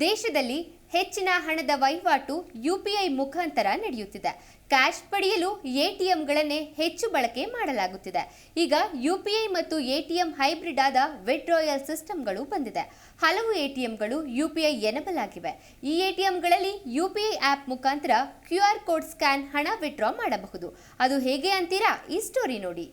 ದೇಶದಲ್ಲಿ ಹೆಚ್ಚಿನ ಹಣದ ವಹಿವಾಟು ಯುಪಿಐ ಮುಖಾಂತರ ನಡೆಯುತ್ತಿದೆ. ಕ್ಯಾಶ್ ಪಡೆಯಲು ಎಟಿಎಂಗಳನ್ನೇ ಹೆಚ್ಚು ಬಳಕೆ ಮಾಡಲಾಗುತ್ತಿದೆ. ಈಗ ಯುಪಿಐ ಮತ್ತು ಎಟಿಎಂ ಹೈಬ್ರಿಡ್ ಆದ ವಿಡ್ರಾಯಲ್ ಸಿಸ್ಟಮ್ಗಳು ಬಂದಿದೆ. ಹಲವು ಎಟಿಎಂಗಳು ಯುಪಿಐ ಎನಬಲ್ ಆಗಿವೆ ಈ ಎಟಿಎಂಗಳಲ್ಲಿ ಯುಪಿಐ ಆಪ್ ಮುಖಾಂತರ ಕ್ಯೂ ಆರ್ ಕೋಡ್ ಸ್ಕ್ಯಾನ್ ಹಣ ವಿಡ್ರಾ ಮಾಡಬಹುದು. ಅದು ಹೇಗೆ ಅಂತೀರಾ? ಈ ಸ್ಟೋರಿ ನೋಡಿ.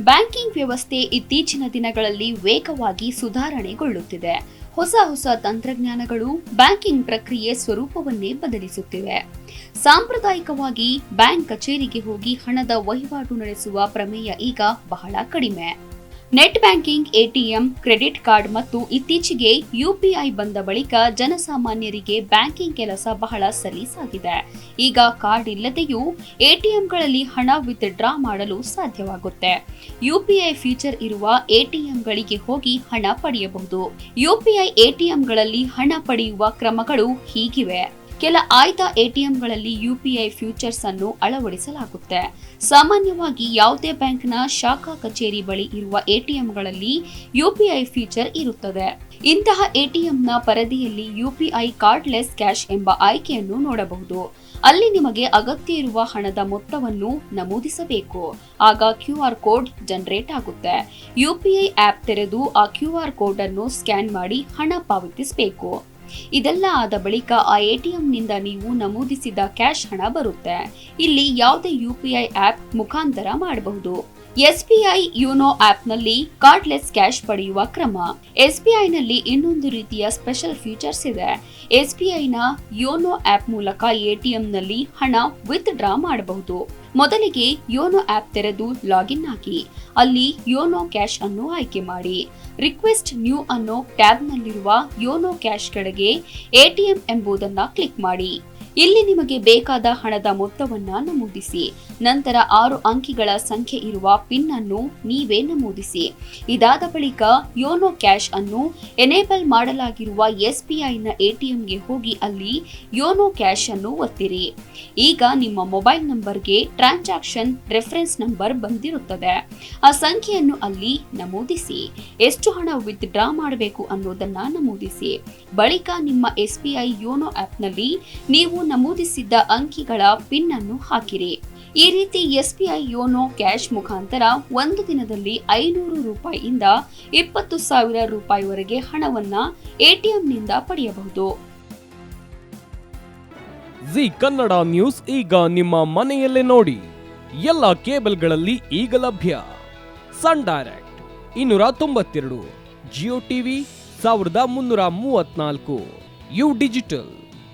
ಬ್ಯಾಂಕಿಂಗ್ ವ್ಯವಸ್ಥೆ ಇತ್ತೀಚಿನ ದಿನಗಳಲ್ಲಿ ವೇಗವಾಗಿ ಸುಧಾರಣೆಗೊಳ್ಳುತ್ತಿದೆ. ಹೊಸ ಹೊಸ ತಂತ್ರಜ್ಞಾನಗಳು ಬ್ಯಾಂಕಿಂಗ್ ಪ್ರಕ್ರಿಯೆ ಸ್ವರೂಪವನ್ನೇ ಬದಲಿಸುತ್ತಿವೆ. ಸಾಂಪ್ರದಾಯಿಕವಾಗಿ ಬ್ಯಾಂಕ್ ಕಚೇರಿಗೆ ಹೋಗಿ ಹಣದ ವಹಿವಾಟು ನಡೆಸುವ ಪ್ರಮೇಯ ಈಗ ಬಹಳ ಕಡಿಮೆ. Net banking, ATM, credit card ಮತ್ತು ಇತ್ತೀಚೆಗೆ ಯುಪಿಐ ಬಂದ ಬಳಿಕ ಜನಸಾಮಾನ್ಯರಿಗೆ ಬ್ಯಾಂಕಿಂಗ್ ಕೆಲಸ ಬಹಳ ಸಲೀಸಾಗಿದೆ. ಈಗ ಕಾರ್ಡ್ ಇಲ್ಲದೆಯೂ ಎಟಿಎಂಗಳಲ್ಲಿ ಹಣ ವಿತ್ಡ್ರಾ ಮಾಡಲು ಸಾಧ್ಯವಾಗುತ್ತೆ. ಯುಪಿಐ ಫೀಚರ್ ಇರುವ ಎಟಿಎಂಗಳಿಗೆ ಹೋಗಿ ಹಣ ಪಡೆಯಬಹುದು. ಯುಪಿಐ ಎಟಿಎಂಗಳಲ್ಲಿ ಹಣ ಪಡೆಯುವ ಕ್ರಮಗಳು ಹೀಗಿವೆ. ಕೆಲ ಆಯ್ದ ಎಟಿಎಂಗಳಲ್ಲಿ ಯುಪಿಐ ಫ್ಯೂಚರ್ಸ್ ಅನ್ನು ಅಳವಡಿಸಲಾಗುತ್ತೆ. ಸಾಮಾನ್ಯವಾಗಿ ಯಾವುದೇ ಬ್ಯಾಂಕ್ನ ಶಾಖಾ ಕಚೇರಿ ಬಳಿ ಇರುವ ಎಟಿಎಂಗಳಲ್ಲಿ ಯುಪಿಐ ಫೀಚರ್ ಇರುತ್ತದೆ. ಇಂತಹ ಎಟಿಎಂನ ಪರದೆಯಲ್ಲಿ ಯುಪಿಐ ಕಾರ್ಡ್ಲೆಸ್ ಕ್ಯಾಶ್ ಎಂಬ ಆಯ್ಕೆಯನ್ನು ನೋಡಬಹುದು. ಅಲ್ಲಿ ನಿಮಗೆ ಅಗತ್ಯ ಇರುವ ಹಣದ ಮೊತ್ತವನ್ನು ನಮೂದಿಸಬೇಕು. ಆಗ ಕ್ಯೂ ಆರ್ ಕೋಡ್ ಜನರೇಟ್ ಆಗುತ್ತೆ. ಯುಪಿಐ ಆಪ್ ತೆರೆದು ಆ ಕ್ಯೂ ಆರ್ ಕೋಡ್ ಅನ್ನು ಸ್ಕ್ಯಾನ್ ಮಾಡಿ ಹಣ ಪಾವತಿಸಬೇಕು. ಇದೆಲ್ಲ ಆದ ಬಳಿಕ ಆ ಎಟಿಎಂನಿಂದ ನೀವು ನಮೂದಿಸಿದ ಕ್ಯಾಶ್ ಹಣ ಬರುತ್ತೆ. ಇಲ್ಲಿ ಯಾವುದೇ ಯುಪಿಐ ಆಪ್ ಮುಖಾಂತರ ಮಾಡಬಹುದು. ಎಸ್ಬಿಐ ಯುನೋ ಆಪ್ನಲ್ಲಿ ಕಾರ್ಡ್ಲೆಸ್ ಕ್ಯಾಶ್ ಪಡೆಯುವ ಕ್ರಮ. ಎಸ್ಬಿಐನಲ್ಲಿ ಇನ್ನೊಂದು ರೀತಿಯ ಸ್ಪೆಷಲ್ ಫೀಚರ್ಸ್ ಇದೆ. ಎಸ್ಬಿಐನ ಯೋನೋ ಆಪ್ ಮೂಲಕ ಎಟಿಎಂನಲ್ಲಿ ಹಣ ವಿತ್ ಡ್ರಾ ಮಾಡಬಹುದು. ಮೊದಲಿಗೆ ಯೋನೋ ಆಪ್ ತೆರೆದು ಲಾಗಿನ್ ಆಗಿ ಅಲ್ಲಿ ಯೋನೋ ಕ್ಯಾಶ್ ಅನ್ನು ಆಯ್ಕೆ ಮಾಡಿ. ರಿಕ್ವೆಸ್ಟ್ ನ್ಯೂ ಅನ್ನೋ ಟ್ಯಾಬ್ನಲ್ಲಿರುವ ಯೋನೋ ಕ್ಯಾಶ್ ಕೆಳಗೆ ಎಟಿಎಂ ಎಂಬುದನ್ನು ಕ್ಲಿಕ್ ಮಾಡಿ. ಇಲ್ಲಿ ನಿಮಗೆ ಬೇಕಾದ ಹಣದ ಮೊತ್ತವನ್ನು ನಮೂದಿಸಿ. ನಂತರ ಆರು ಅಂಕಿಗಳ ಸಂಖ್ಯೆ ಇರುವ ಪಿನ್ ಅನ್ನು ನೀವೇ ನಮೂದಿಸಿ. ಇದಾದ ಬಳಿಕ ಯೋನೋ ಕ್ಯಾಶ್ ಅನ್ನು ಎನೇಬಲ್ ಮಾಡಲಾಗಿರುವ ಎಸ್ಬಿಐನ ಎಟಿಎಂಗೆ ಹೋಗಿ ಅಲ್ಲಿ ಯೋನೋ ಕ್ಯಾಶ್ ಅನ್ನು ಒತ್ತಿರಿ. ಈಗ ನಿಮ್ಮ ಮೊಬೈಲ್ ನಂಬರ್ಗೆ ಟ್ರಾನ್ಸಾಕ್ಷನ್ ರೆಫರೆನ್ಸ್ ನಂಬರ್ ಬಂದಿರುತ್ತದೆ. ಆ ಸಂಖ್ಯೆಯನ್ನು ಅಲ್ಲಿ ನಮೂದಿಸಿ. ಎಷ್ಟು ಹಣ ವಿತ್ ಡ್ರಾ ಮಾಡಬೇಕು ಅನ್ನೋದನ್ನ ನಮೂದಿಸಿ. ಬಳಿಕ ನಿಮ್ಮ ಎಸ್ಬಿಐ ಯೋನೋ ಆಪ್ನಲ್ಲಿ ನೀವು ನಮೂದಿಸಿದ್ದ ಅಂಕಿಗಳ ಪಿನ್ ಅನ್ನು ಹಾಕಿರಿ. ಈ ರೀತಿ ಎಸ್ಬಿಐ ಯೋನೋ ಕ್ಯಾಶ್ ಮುಖಾಂತರ ಒಂದು ದಿನದಲ್ಲಿ ಐನೂರು ರೂಪಾಯಿಯಿಂದ ಇಪ್ಪತ್ತು ಸಾವಿರ ರೂಪಾಯಿವರೆಗೆ ಹಣವನ್ನ ಎಟಿಎಂನಿಂದ ಪಡೆಯಬಹುದು. ಜಿ ಕನ್ನಡ ನ್ಯೂಸ್ ಈಗ ನಿಮ್ಮ ಮನೆಯಲ್ಲೇ ನೋಡಿ. ಎಲ್ಲ ಕೇಬಲ್ಗಳಲ್ಲಿ ಈಗ ಲಭ್ಯ. ಸನ್ ಡೈರೆಕ್ಟ್ ಇನ್ನೂರ ತೊಂಬತ್ತೆರಡು, ಜಿಯೋ ಟಿವಿ ಸಾವಿರದ ಮುನ್ನೂರ ಮೂವತ್ನಾಲ್ಕು ಯು ಡಿಜಿಟಲ್.